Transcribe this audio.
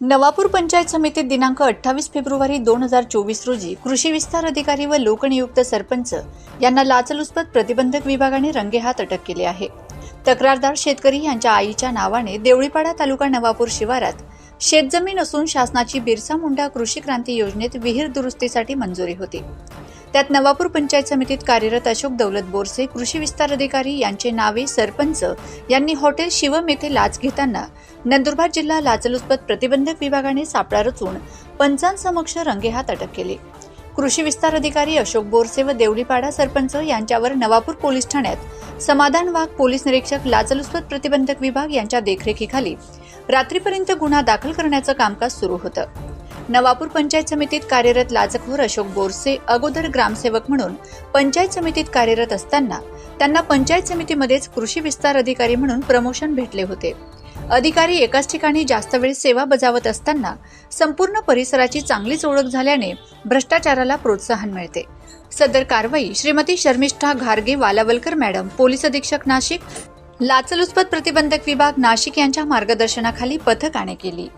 नवापूर पंचायत समितीत दिनांक अठ्ठावीस फेब्रुवारी दोन हजार चोवीस रोजी कृषी विस्तार अधिकारी व लोकनियुक्त सरपंच यांना लाचलुचपत प्रतिबंधक विभागाने रंगेहात अटक केली आहे. तक्रारदार शेतकरी यांच्या आईच्या नावाने देवळीपाडा तालुका नवापूर शिवारात शेतजमीन असून शासनाची बिरसा मुंडा कृषी क्रांती योजनेत विहीर दुरुस्तीसाठी मंजुरी होती. त्यात नवापूर पंचायत समितीत कार्यरत अशोक दौलत बोरसे कृषी विस्तार अधिकारी यांचे नावे सरपंच यांनी हॉटेल शिवम येथे लाच घेताना नंदुरबार जिल्हा लाचलुचपत प्रतिबंधक विभागाने सापळा रचून पंचांसमक्ष रंगेहात अटक केली. कृषी विस्तार अधिकारी अशोक बोरसे व देवलीपाडा सरपंच यांच्यावर नवापूर पोलीस ठाण्यात समाधान वाघ पोलीस निरीक्षक लाचलुचपत प्रतिबंधक विभाग यांच्या देखरेखीखाली रात्रीपर्यंत गुन्हा दाखल करण्याचं कामकाज सुरू होतं. नवापूर पंचायत समितीत कार्यरत लाचखोर अशोक बोरसे अगोदर ग्रामसेवक म्हणून पंचायत समितीत कार्यरत असताना त्यांना पंचायत समितीमध्येच कृषी विस्तार अधिकारी म्हणून प्रमोशन भेटले होते. अधिकारी एकाच ठिकाणी जास्त वेळ सेवा बजावत असताना संपूर्ण परिसराची चांगलीच ओळख झाल्याने भ्रष्टाचाराला प्रोत्साहन मिळते. सदर कारवाई श्रीमती शर्मिष्ठा घारगे वालावलकर मॅडम पोलीस अधीक्षक नाशिक लाचलुचपत प्रतिबंधक विभाग नाशिक यांच्या मार्गदर्शनाखाली पथकाने केली.